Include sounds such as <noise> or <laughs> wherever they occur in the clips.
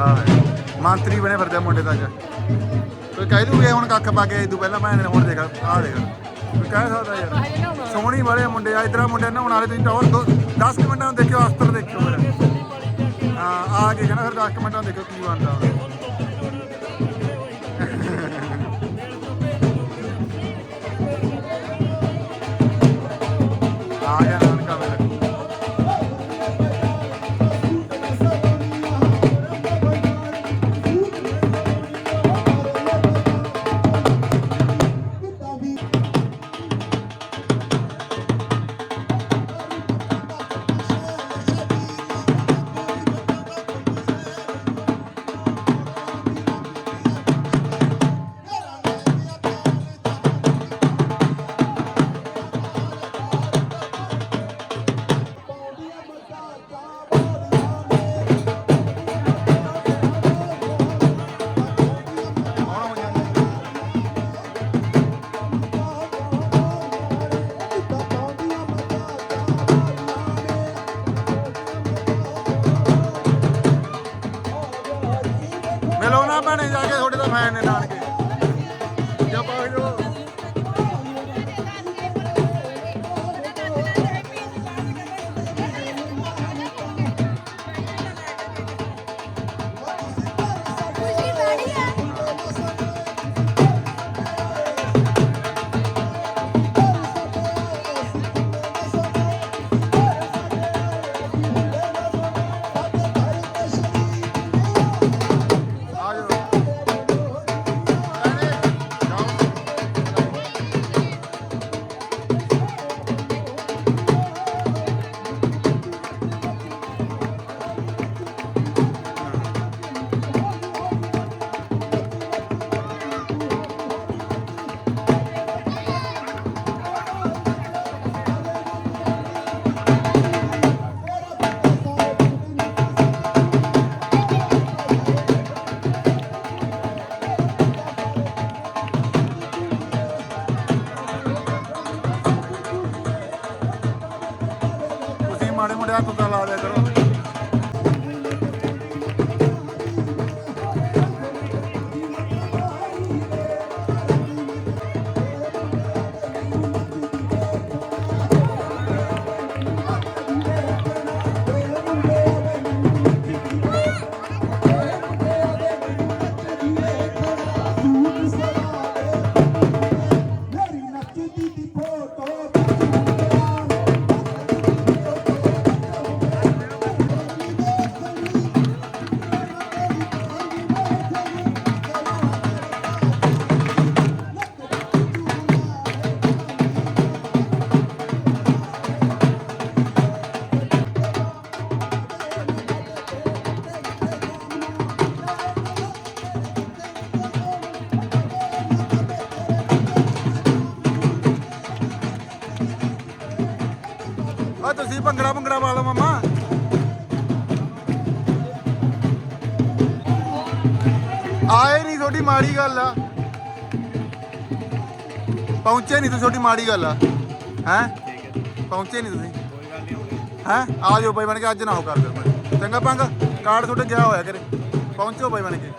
ਹਾਂ। ਮੰਤਰੀ ਬਣੇ ਫਿਰਦੇ ਆ ਮੁੰਡੇ ਤਾਂ ਅੱਜ। ਕੋਈ ਕਹਿ ਦੂਗੇ ਹੁਣ ਕੱਖ ਪਾ ਕੇ ਇਦੋਂ ਪਹਿਲਾਂ, ਮੈਂ ਹੁਣ ਦੇਖ, ਆਹ ਦੇਖ। ਕੋਈ ਕਹਿ ਸਕਦਾ ਯਾਰ। ਸੋਹਣੀ ਵਾਲੇ ਮੁੰਡੇ ਆ, ਇਧਰਾਂ ਮੁੰਡੇ ਨਹਾਉਣ ਵਾਲੇ, ਤੁਸੀਂ ਟੌਰ 10 ਮਿੰਟਾਂ ਨੂੰ ਦੇਖਿਓ ਅਸਤਰ ਦੇਖਿਓ ਫਿਰ। ਹਾਂ, ਆ ਕੇ ਕਹਿੰਦਾ ਫਿਰ 10 ਮਿੰਟਾਂ ਦੇਖਿਓ ਕੀ ਬਣਦਾ। ਆ ਗਿਆ ਤੁਸੀਂ ਮਾੜੇ ਲਾ ਦਿਆ ਕਰੋ। ਭੰਗੜਾ ਭੰਗੜਾ ਪਾ ਲਓ ਮਮਾ। ਆਏ ਨਹੀਂ ਤੁਹਾਡੀ ਮਾੜੀ ਗੱਲ ਆ। ਪਹੁੰਚੇ ਨਹੀਂ ਤੁਸੀਂ ਤੁਹਾਡੀ ਮਾੜੀ ਗੱਲ ਆ। ਹੈ? ਪਹੁੰਚੇ ਨਹੀਂ ਤੁਸੀਂ। ਹੈ? ਆ ਜਾਓ ਭਾਈ ਬਣ ਕੇ, ਅੱਜ ਨਾ ਹੋ ਕਰ ਦਿਓ। ਚੰਗਾ ਪੰਗ ਕਾਰਡ ਤੁਹਾਡੇ ਗਿਆ ਹੋਇਆ ਕਰੇ। ਪਹੁੰਚੋ ਭਾਈ ਬਣ ਕੇ।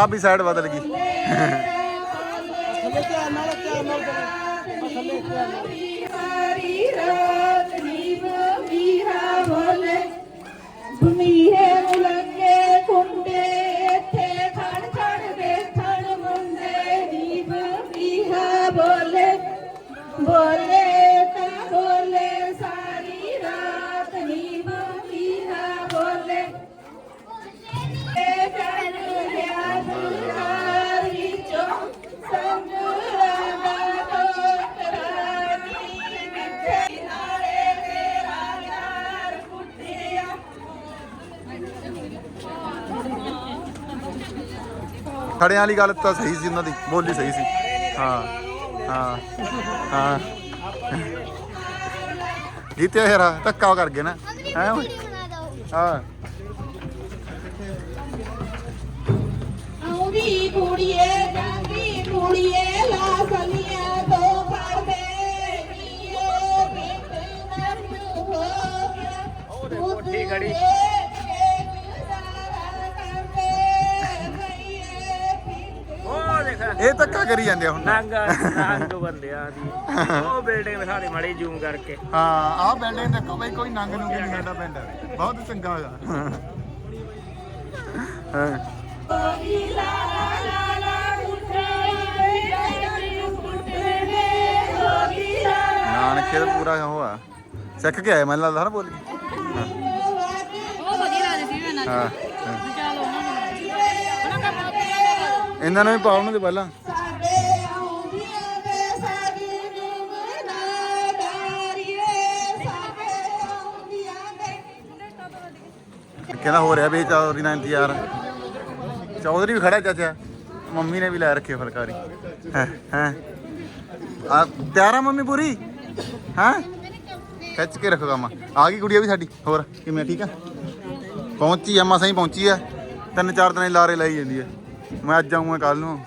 ਭਾਬੀ ਸਾਈਡ ਬਦਲ ਗਈ। ਖੜਿਆਂ ਵਾਲੀ ਗੱਲ ਤਾਂ ਸਹੀ ਸੀ ਉਹਨਾਂ ਦੀ ਬੋਲੀ ਸਹੀ ਸੀ। ਹਾਂ ਹਾਂ ਹਾਂ। ਜਿੱਤੇ ਹਰਾ ਧੱਕਾ ਕਰ ਗਏ ਨਾ। ਹੈ? ਹਾਂ। ਆਉਂਦੀ ਕੁੜੀਏ ਜਾਂਦੀ ਕੁੜੀਏ ਇਹ ਧੱਕਾ ਕਰੀ ਜਾਂਦੇ ਆ ਹੁਣ। ਨੰਗ ਨੰਗ ਬੰਦਿਆਂ ਦੀ। ਉਹ ਬਿਲਡਿੰਗ ਦਿਖਾ ਦੇ ਮਾੜੀ ਜ਼ੂਮ ਕਰਕੇ। ਹਾਂ ਆਹ ਬਿਲਡਿੰਗ ਦੇਖੋ ਬਈ ਕੋਈ ਨੰਗ ਨੂੰ ਨਹੀਂ ਸਾਡਾ ਪਿੰਡ। ਬਹੁਤ ਚੰਗਾ ਹੋਇਆ। ਹਾਂ। ਨਾਨਕੇ ਦਾ ਪੂਰਾ ਉਹ ਆ। ਸਿੱਖ ਕੇ ਆਏ ਮੈਨੂੰ ਲੱਗਦਾ ਨਾ ਬੋਲੀ। ਉਹ ਵਧੀਆ ਲੱਗਦੇ ਸੀ ਇਹਨਾਂ ਹਾਂ। ਇਹਨਾਂ ਨੂੰ ਵੀ ਪਾਉਣ ਨੂੰ ਪਹਿਲਾਂ। ਦੇ ਦੇ ਕਹਿੰਦਾ ਹੋ ਰਿਹਾ ਵੀ ਚੌਧਰੀ ਨਾਲ ਇੰਤਜ਼ਾਰ। ਚੌਧਰੀ ਵੀ ਖੜਾ ਚਾਚਾ। ਮੰਮੀ ਨੇ ਵੀ ਲੈ ਰੱਖੀ ਫਲਕਾਰੀ। ਹੈ ਹੈ। ਆ ਤਿਆਰ ਮੰਮੀ ਪੂਰੀ? ਹਾਂ? ਖਿੱਚ ਕੇ ਰੱਖੋ ਕੰਮ। ਆ ਗਈ ਗੁੜੀਆ ਵੀ ਸਾਡੀ। ਹੋਰ ਕਿਵੇਂ? ਠੀਕ ਆ? ਪਹੁੰਚੀ ਆ ਮਸਾਂ ਹੀ ਪਹੁੰਚੀ ਆ। ਤਿੰਨ ਚਾਰ ਦਿਨ ਲਾਰੇ ਲਾਈ ਜਾਂਦੀ ਆ। ਮੈਂ ਅੱਜ ਆਉਂਗਾ ਕੱਲ ਨੂੰ।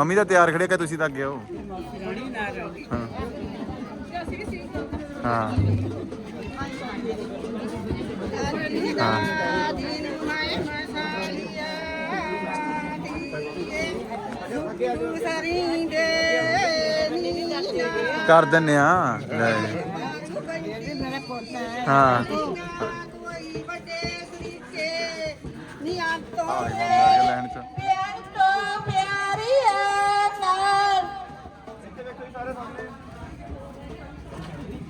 ਮੰਮੀ ਤਾਂ ਤਿਆਰ ਖੜੇ ਕਿ ਤੁਸੀਂ ਤਾਂ ਅੱਗੇ ਹੋ? ਹਾਂ। ਹਾਂ। ਹਾਂ ਕਰ ਦਿੰਨੇ ਆ। ਲੈ। ਹਾਂ। ਆ ਗਿਆ ਲੈਣ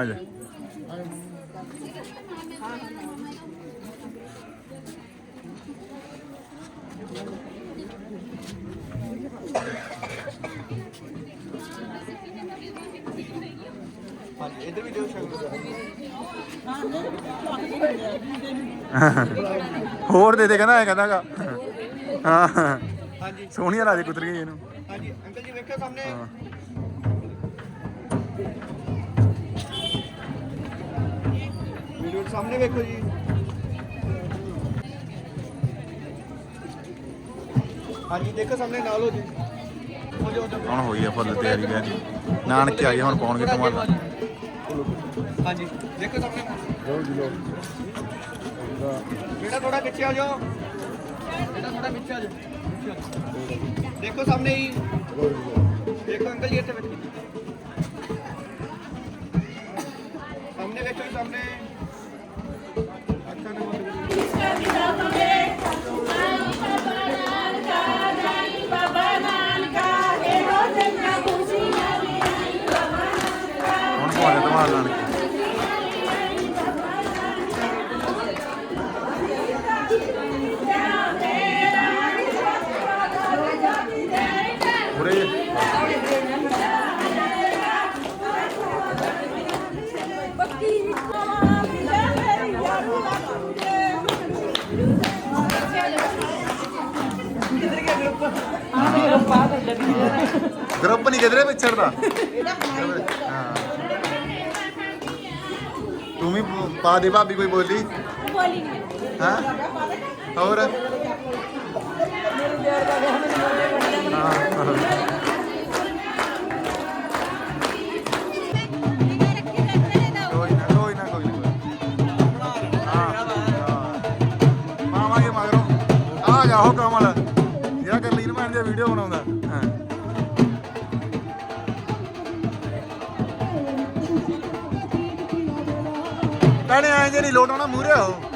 ਆ <laughs> ਹੋਰ ਦੇ ਦੇ ਕਹਿੰਦਾ ਐ ਕਹਿੰਦਾਗਾ ਹਾਂ। ਹਾਂਜੀ। ਸੋਹਣੀਆਂ ਰਾਜੇ ਕੁੱਤਰੀ ਇਹਨੂੰ। ਹਾਂਜੀ ਅੰਕਲ ਜੀ ਵੇਖਿਓ ਸਾਹਮਣੇ। ਵੀਡੀਓ ਸਾਹਮਣੇ ਵੇਖੋ ਜੀ। ਹਾਂਜੀ ਦੇਖੋ ਸਾਹਮਣੇ ਨਾਲ ਹੋ ਜੀ। ਹੁਣ ਹੋਈ ਆ ਫੁੱਲ ਤਿਆਰੀ ਹੈ ਜੀ। ਨਾਨਕੇ ਆਏ ਹੁਣ ਪਾਉਣਗੇ ਟਮਾਟਰ ਹਾਂਜੀ ਦੇਖੋ ਸਾਹਮਣੇ। ਲਓ ਜੀ ਲਓ ਬੇਟਾ ਥੋੜਾ ਪਿੱਛੇ ਆ ਜਾਓ। ਬੇਟਾ ਥੋੜਾ ਪਿੱਛੇ ਆ ਜਾਓ। ਦੇਖੋ ਸਾਹਮਣੇ ਹੀ। ਦੇਖੋ ਅੰਕਲ ਜੀ ਇੱਥੇ ਬੈਠੇ। ਲੈਣਗੇ ਉਰੇ। ਗਰੁੱਪ ਨਹੀਂ ਕਿਧਰੇ ਵਿਛੜਦਾ ਹਾਂ ਤੂੰ ਵੀ ਪਾ ਦੇ ਭਾਬੀ ਕੋਈ ਬੋਲੀ। ਬੋਲੀ ਹਾਂ ਹੋਰ ਕੋਈ ਨਾ ਕੋਈ ਨਾ ਕੋਈ ਨਾ। ਮਾਵਾਂਗੇ ਮਗਰੋਂ। ਆ ਜਾ ਹੋ ਕਮਲ। ਜਿਹੜਾ ਕਰ ਲੀਨ ਦੀ ਵੀਡੀਓ ਬਣਾਉਂਦਾ। ਹਾਂ ਕਹਿੰਦੇ ਐਂ ਜੇ ਨਹੀਂ ਲੋਟ ਆਉਣਾ ਮੂਰੇ ਹੋ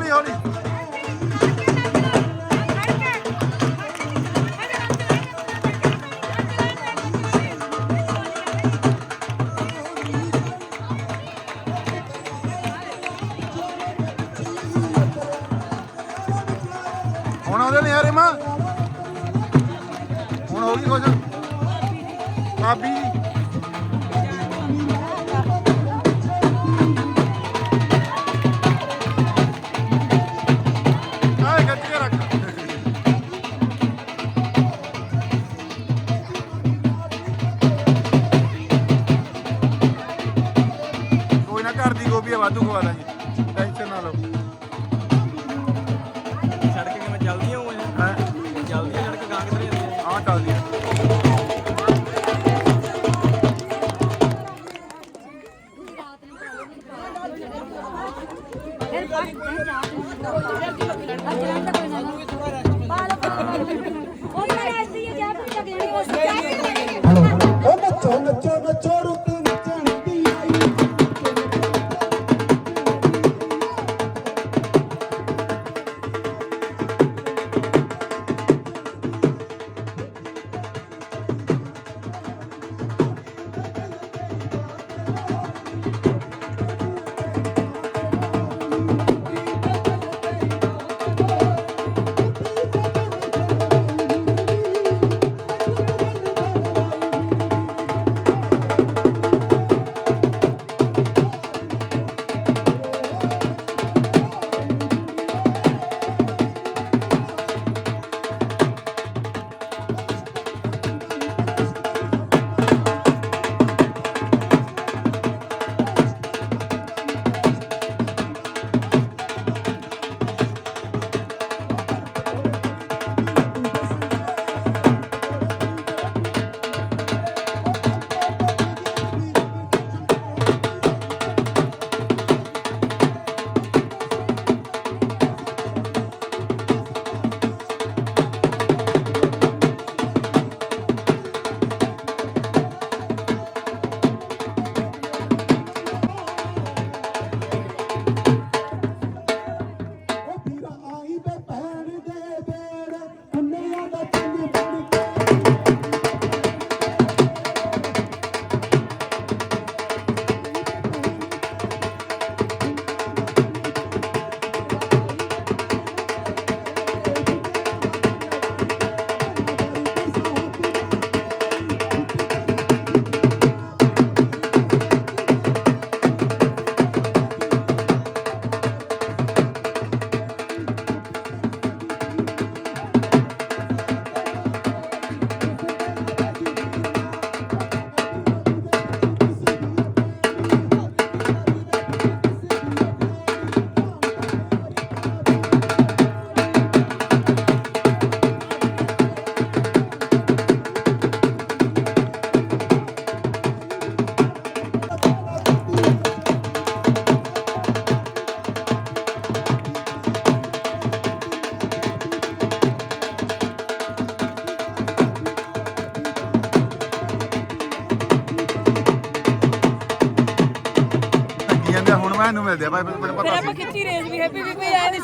ਹੌਲੀ ਹੌਲੀ ਹੁਣ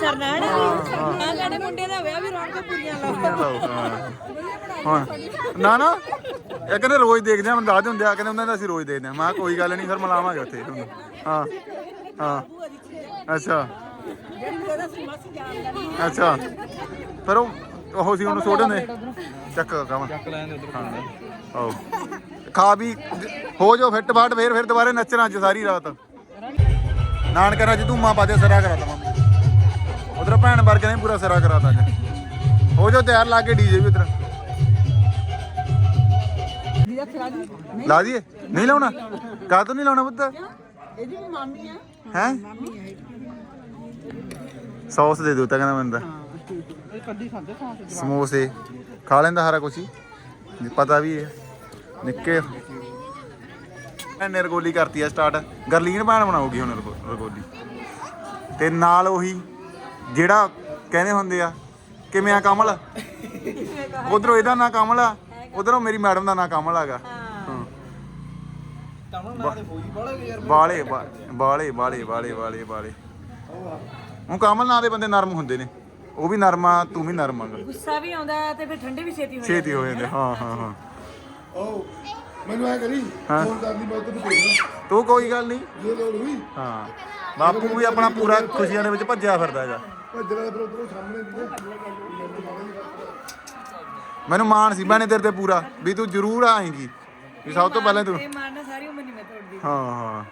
ਨਾ ਸਾਡੇ ਮੁੰਡੇ ਦਾ ਵਿਆਹ ਵੀ ਰੌਣਕਾਂ ਪੂਰੀਆਂ ਲਾਓ। ਲਓ, ਹਾਂ। ਹਾਂ ਨਾ ਨਾ। ਇਹ ਕਹਿੰਦੇ ਰੋਜ਼ ਦੇਖਦੇ ਆ ਮੈਨੂੰ ਦੱਸਦੇ ਹੁੰਦੇ ਆ ਕਹਿੰਦੇ ਉਹਨਾਂ ਦਾ ਅਸੀਂ ਰੋਜ਼ ਦੇਖਦੇ ਆ। ਮੈਂ ਕਿਹਾ ਕੋਈ ਗੱਲ ਨਹੀਂ ਫਿਰ ਮਿਲਾਵਾਂਗੇ ਉੱਥੇ ਤੁਹਾਨੂੰ। ਹਾਂ ਹਾਂ। ਅੱਛਾ। ਅੱਛਾ। ਪਰ ਉਹ ਉਹ ਸੀ ਉਹਨੂੰ ਛੋਟੇ ਨੇ ਚੱਕ ਕਮਾ ਚੱਕ ਲੈਣ ਦੇ ਉਧਰ ਆਓ। ਖਾ ਵੀ ਹੋ ਜੋ ਫਿੱਟ ਫਾਟ ਫੇਰ ਫਿਰ ਦੁਬਾਰੇ ਨੱਚਣਾ ਅੱਜ ਸਾਰੀ ਰਾਤ। ਨਾਨਕਾ ਰਾਜ ਧੂਮਾ ਪਾ ਦੇ ਸਿਰਾ ਕਰਾਤਾ ਮੰਮੀ ਉਧਰ ਭੈਣ ਵਰਗੇ ਨੇ ਪੂਰਾ ਸਿਰਾ ਕਰਾਤਾ ਅੱਜ। ਹੋ ਜੋ ਤਿਆਰ, ਲਾ ਕੇ ਡੀਜੇ ਵੀ ਉਧਰ। ਲਾ ਦਈਏ? ਨਹੀਂ ਲਾਉਣਾ? ਕਾ ਤੋਂ ਨਹੀਂ ਲਾਉਣਾ ਪੁੱਤ? ਇਹਦੀ ਵੀ ਮਾਮੀ ਆ ਹੈ? ਸੌਸ ਦੇ ਦਿਓ ਤਾਂ ਕਹਿੰਦਾ ਮੈਨੂੰ ਤਾਂ ਇਹ ਕੱਢੀ ਖਾਂਦੇ ਸਾਂ ਸਮੋਸੇ। ਖਾ ਲੈਂਦਾ ਸਾਰਾ ਕੁਛ ਹੀ। ਪਤਾ ਵੀ ਹੈ। ਨਿੱਕੇ। ਐਨੇ ਰਗੋਲੀ ਕਰਤੀ ਆ ਸਟਾਰਟ। ਗਰਲੀਨ ਭੈਣ ਬਣਾਉਗੀ ਹੁਣ ਰਗੋਲੀ। ਤੇ ਨਾਲ ਉਹੀ ਜਿਹੜਾ ਕਹਿੰਦੇ ਹੁੰਦੇ ਆ ਕਿਵੇਂ ਆ ਕਮਲ? ਉਧਰੋਂ ਇਹਦਾ ਨਾਂ ਕਮਲ ਆ ਉਧਰੋਂ ਮੇਰੀ ਮੈਡਮ ਦਾ ਨਾਂ ਕਮਲ ਹੈਗਾ। ਹਾਂ। ਤਮਨ ਨਾਲ ਤੇ ਹੋਈ ਬੜੇ ਯਾਰ। ਬਾਲੇ ਬਾ- ਬਾਲੇ ਬਾਲੇ ਬਾਲੇ ਬਾਲੇ ਬਾਲੇ ਉਹ ਕਮਲ ਨਾਂ ਦੇ ਬੰਦੇ ਨਰਮ ਹੁੰਦੇ ਨੇ। ਉਹ ਵੀ ਨਰਮਾ ਤੂੰ ਵੀ ਨਰਮ ਆ। ਗੁੱਸਾ ਵੀ ਆਉਂਦਾ ਤੇ ਫਿਰ ਠੰਡੇ ਵੀ ਛੇਤੀ ਹੋ ਛੇਤੀ ਹੋ ਜਾਂਦੇ ਹਾਂ ਹਾਂ ਹਾਂ ਉਹ ਮੈਨੂੰ ਐ ਕਰੀ ਹਾਂ। ਫੋਨ ਕਰਦੀ ਮੈਂ ਤੈਨੂੰ ਭੇਜਣਾ ਤੂੰ ਕੋਈ ਗੱਲ ਨਹੀਂ। ਜੇ ਲੋੜ ਹੋਈ। ਹਾਂ। ਬਾਪੂ ਵੀ ਆਪਣਾ ਪੂਰਾ ਖੁਸ਼ੀਆਂ ਦੇ ਵਿੱਚ ਭੱਜਿਆ ਫਿਰਦਾ ਹੈਗਾ। ਭੱਜਣਾ ਫਿਰ ਉਧਰੋਂ ਸਾਹਮਣੇ ਦੀ ਮੈਨੂੰ ਮਾਣ ਸੀ ਭੈਣੇ ਤੇਰੇ ਤੇ ਪੂਰਾ। ਵੀ ਤੂੰ ਜ਼ਰੂਰ ਆਏਂਗੀ। ਵੀ ਸਭ ਤੋਂ ਪਹਿਲਾਂ ਤੂੰ ਇਹ ਮਾਰਨਾ ਸਾਰੀ ਉਮਰ ਨਹੀਂ ਮੈਂ ਤੋੜਦੀ। ਹਾਂ ਹਾਂ।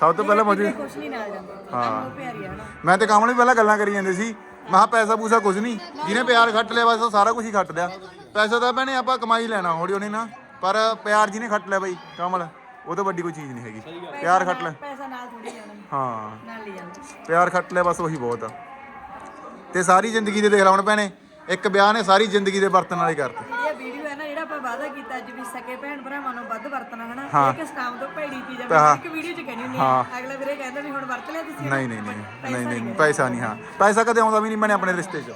ਸਭ ਤੋਂ ਪਹਿਲਾਂ ਮੁਝੇ ਕੁਛ ਨਹੀਂ ਨਾਲ ਜਾਂਦਾ ਹਾਂ। ਬਹੁਤ ਪਿਆਰੀ ਆ ਨਾ। ਮੈਂ ਤੇ ਕਮਲ ਵੀ ਪਹਿਲਾਂ ਗੱਲਾਂ ਕਰੀ ਜਾਂਦੇ ਸੀ। ਮੈਂ ਕਿਹਾ ਪੈਸਾ ਪੂਸਾ ਕੁਝ ਨਹੀਂ ਜਿਹਨੇ ਪਿਆਰ ਖੱਟ ਲਿਆ ਬਸ ਉਹ ਸਾਰਾ ਕੁਝ ਹੀ ਖੱਟ ਲਿਆ। ਪੈਸਾ ਤਾਂ ਭੈਣੇ ਆਪਾਂ ਕਮਾਈ ਲੈਣਾ ਹੌਲੀ ਹੌਲੀ ਨਾ। ਪਰ ਪਿਆਰ ਜਿਹਨੇ ਖੱਟ ਲਿਆ ਬਈ ਕਮਲ ਉਹ ਤੋਂ ਵੱਡੀ ਕੋਈ ਚੀਜ਼ ਨਹੀਂ ਹੈਗੀ। ਪਿਆਰ ਖੱਟ ਲਿਆ। ਪੈਸਾ ਨਾਲ ਥੋੜੀ ਜਾਣਾ। ਹਾਂ। ਨਾਲ ਲੈ ਜਾਂਦਾ ਪਿਆਰ ਖੱਟ ਲਿਆ ਬਸ ਉਹੀ ਬਹੁਤ ਆ। ਤੇ ਸਾਰੀ ਜ਼ਿੰਦਗੀ ਦੇ ਦੇਖ ਲਾ ਹੁਣ ਭੈਣੇ ਇੱਕ ਵਿਆਹ ਨੇ ਸਾਰੀ ਜ਼ਿੰਦਗੀ ਦੇ ਵਰਤਣ ਵਾਲੇ ਕਰਤੇ। ਇਹ ਵੀਡੀਓ ਹੈ ਨਾ ਜਿਹੜਾ ਆਪਾਂ ਵਾਅਦਾ ਕੀਤਾ ਅੱਜ ਵੀ ਸਕੇ ਭੈਣ ਭਰਾਵਾਂ ਨੂੰ ਵੱਧ ਵਰਤਣਾ ਹਨਾ। ਇੱਕ ਸਟਾਮ ਤੋਂ ਭੈੜੀ ਚੀਜ਼ ਆ। ਇੱਕ ਵੀਡੀਓ 'ਚ ਕਹਿੰਦੀ ਹੁੰਦੀ ਆ। ਅਗਲਾ ਵੀਰੇ ਕਹਿੰਦਾ ਵੀ ਹੁਣ ਵਰਤ ਲਿਆ ਤੁਸੀਂ ਨਹੀਂ ਨਹੀਂ ਨਹੀਂ ਨਹੀਂ ਨਹੀਂ ਪੈਸਾ ਨਹੀਂ ਹਾਂ। ਪੈਸਾ ਕਦੇ ਆਉਂਦਾ ਵੀ ਨਹੀਂ ਮੈਨੇ ਆਪਣੇ ਰਿਸ਼ਤੇ 'ਚ।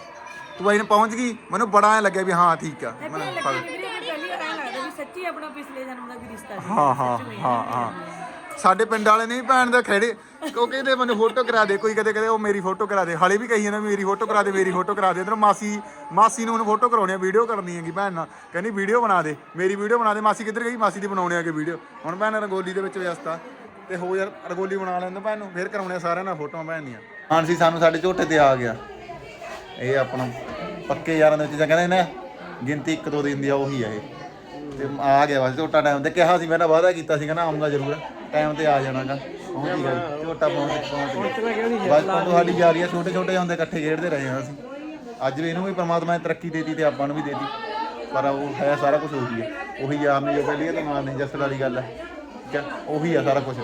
ਤੂੰ ਆਈ ਨੇ ਪਹੁੰਚ ਗਈ ਮੈਨੂੰ ਬੜਾ ਐ ਲੱਗਿਆ ਵੀ ਹਾਂ ਠੀਕ ਆ। ਮੈਨੂੰ ਪਹਿਲੀ ਵਾਰ ਲੱਗਦਾ ਵੀ ਸੱਚੀ ਆਪਣਾ ਪਿਛਲੇ ਜਨਮ ਦਾ ਕੋਈ ਰਿਸ਼ਤਾ ਸੀ। ਹਾਂ ਹਾਂ ਹਾਂ ਹਾਂ। ਸਾਡੇ ਪਿੰਡ ਵਾਲੇ ਨਹੀਂ ਭੈਣ ਦਾ ਖੜੇ, ਉਹ ਕਹਿੰਦੇ ਮੈਨੂੰ ਫੋਟੋ ਕਰਾ ਦੇ, ਕੋਈ ਕਦੇ ਕਦੇ ਉਹ ਮੇਰੀ ਫੋਟੋ ਕਰਾ ਦੇ। ਹਾਲੇ ਵੀ ਕਹੀ ਜਾਂਦਾ ਮੇਰੀ ਫੋਟੋ ਕਰਾ ਦੇ, ਮੇਰੀ ਫੋਟੋ ਕਰਾ ਦੇ। ਇਧਰ ਮਾਸੀ ਮਾਸੀ ਨੂੰ ਉਹਨੂੰ ਫੋਟੋ ਕਰਾਉਣੀ ਆ ਵੀਡੀਓ ਕਰਨੀ ਹੈਗੀ ਭੈਣ ਨਾਲ। ਕਹਿੰਦੀ ਵੀਡੀਓ ਬਣਾ ਦੇ, ਮੇਰੀ ਵੀਡੀਓ ਬਣਾ ਦੇ। ਮਾਸੀ ਕਿੱਧਰ ਗਈ? ਮਾਸੀ ਦੀ ਬਣਾਉਣੇ ਆਗੇ ਵੀਡੀਓ ਹੁਣ ਭੈਣ ਰੰਗੋਲੀ ਦੇ ਵਿੱਚ ਵਿਅਸਤਾ ਤੇ ਹੋ ਯਾਰ, ਰੰਗੋਲੀ ਬਣਾ ਲੈਂਦਾ ਭੈਣ ਨੂੰ, ਫੇਰ ਕਰਾਉਣੇ ਸਾਰਿਆਂ ਨਾਲ ਫੋਟੋਆਂ ਭੈਣ ਦੀਆਂ। ਹਾਂ ਸੀ ਸਾਨੂੰ ਸਾਡੇ ਝੋਟੇ ਤੇ ਆ ਗਿਆ। ਇਹ ਆਪਣਾ ਪੱਕੇ ਯਾਰਾਂ ਦੇ ਵਿੱਚ ਜਾਂ ਕਹਿੰਦੇ ਨੇ, ਗਿਣਤੀ ਇੱਕ ਦੋ ਦਿਨ ਦੀ ਆ, ਉਹੀ ਆ ਇਹ। ਤੇ ਆ ਗਿਆ ਬਸ ਝੋਟਾ ਟਾਈਮ ਤੇ ਕਿਹਾ ਸੀ, ਮੈਂ ਨਾ ਵਾਅਦਾ ਕੀਤਾ ਸੀ ਕਹਿੰਦਾ ਆਉਂਗਾ ਜ਼ਰੂਰ। ਟਾਈਮ ਤੇ ਆ ਜਾਣਾਗਾ। ਪਹੁੰਚ ਗਿਆ ਜੀ, ਝੋਟਾ ਪਹੁੰਚ ਪਹੁੰਚ ਗਿਆ। ਬਚਪਨ ਤੋਂ ਸਾਡੀ ਯਾਰੀ ਆ ਛੋਟੇ ਛੋਟੇ ਹੁੰਦੇ ਇਕੱਠੇ ਖੇਡਦੇ ਰਹੇ ਹਾਂ ਅਸੀਂ। ਅੱਜ ਵੀ ਇਹਨੂੰ ਵੀ ਪ੍ਰਮਾਤਮਾ ਨੇ ਤਰੱਕੀ ਦੇਤੀ ਤੇ ਆਪਾਂ ਨੂੰ ਵੀ ਦੇਤੀ। ਪਰ ਉਹ ਹੈ ਸਾਰਾ ਕੁਝ ਉਹੀ ਹੈ ਉਹੀ ਯਾਰ ਨੇ ਜੋ ਪਹਿਲੀ ਤਾਂ ਨਾਲ ਨਹੀਂ ਜਸਲ ਵਾਲੀ ਗੱਲ ਹੈ ਠੀਕ ਹੈ ਉਹੀ ਆ ਸਾਰਾ ਕੁਝ